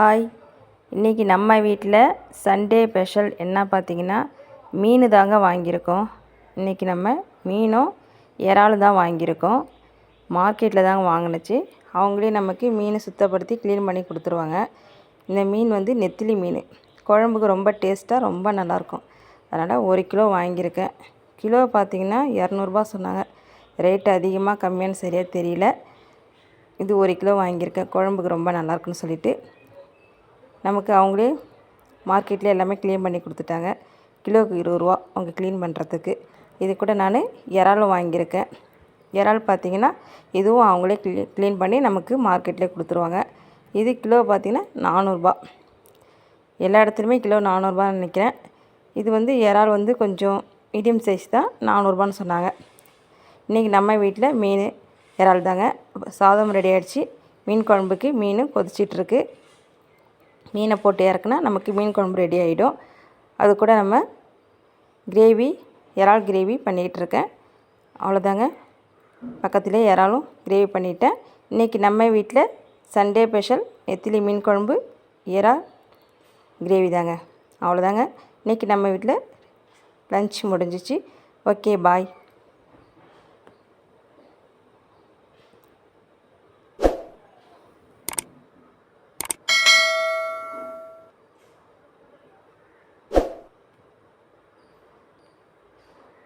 Hi. இன்றைக்கி நம்ம வீட்டில் சண்டே ஸ்பெஷல் என்ன பார்த்தீங்கன்னா மீன் தாங்க வாங்கியிருக்கோம். இன்றைக்கி நம்ம மீனும் இறாலும் தான் வாங்கியிருக்கோம். மார்க்கெட்டில் தாங்க வாங்கினுச்சு. அவங்களே நமக்கு மீனை சுத்தப்படுத்தி க்ளீன் பண்ணி கொடுத்துருவாங்க. இந்த மீன் வந்து நெத்திலி மீன். குழம்புக்கு ரொம்ப டேஸ்ட்டாக ரொம்ப நல்லாயிருக்கும். அதனால் ஒரு கிலோ வாங்கியிருக்கேன். கிலோ பார்த்தீங்கன்னா இரநூறுபா சொன்னாங்க. ரேட்டு அதிகமாக கம்மியான்னு சரியாக தெரியல. இது ஒரு கிலோ வாங்கியிருக்கேன். குழம்புக்கு ரொம்ப நல்லாயிருக்குன்னு சொல்லிவிட்டு நமக்கு அவங்களே மார்க்கெட்டில் எல்லாமே க்ளீன் பண்ணி கொடுத்துட்டாங்க. கிலோவுக்கு இருபது ரூபா அவங்க க்ளீன் பண்ணுறதுக்கு இது கூட நான் இறாலும் வாங்கியிருக்கேன். இறால் பார்த்தீங்கன்னா இதுவும் அவங்களே க்ளீ க்ளீன் பண்ணி நமக்கு மார்க்கெட்லேயே கொடுத்துருவாங்க. இது கிலோ பார்த்தீங்கன்னா நானூறுரூபா எல்லா இடத்துலையுமே கிலோ நானூறுரூபான்னு நினைக்கிறேன். இது வந்து இறால் வந்து கொஞ்சம் மீடியம் சைஸ் தான் நானூறுரூபான்னு சொன்னாங்க. இன்றைக்கி நம்ம வீட்டில் மீன் இறால் தாங்க சாதம் ரெடி ஆகிடுச்சி மீன் குழம்புக்கு மீன் கொதிச்சிட்ருக்கு மீனை போட்டு இறக்குனா நமக்கு மீன் குழம்பு ரெடி ஆகிடும் அது கூட நம்ம கிரேவி இறால் கிரேவி பண்ணிகிட்ருக்கேன். அவ்வளோதாங்க. பக்கத்துலேயே இறாலும் கிரேவி பண்ணிட்டேன். இன்றைக்கி நம்ம வீட்டில் சண்டே ஸ்பெஷல் நெத்திலி மீன் குழம்பு இறால் கிரேவி தாங்க. அவ்வளோதாங்க. இன்றைக்கி நம்ம வீட்டில் லஞ்ச் முடிஞ்சிச்சு. Okay bye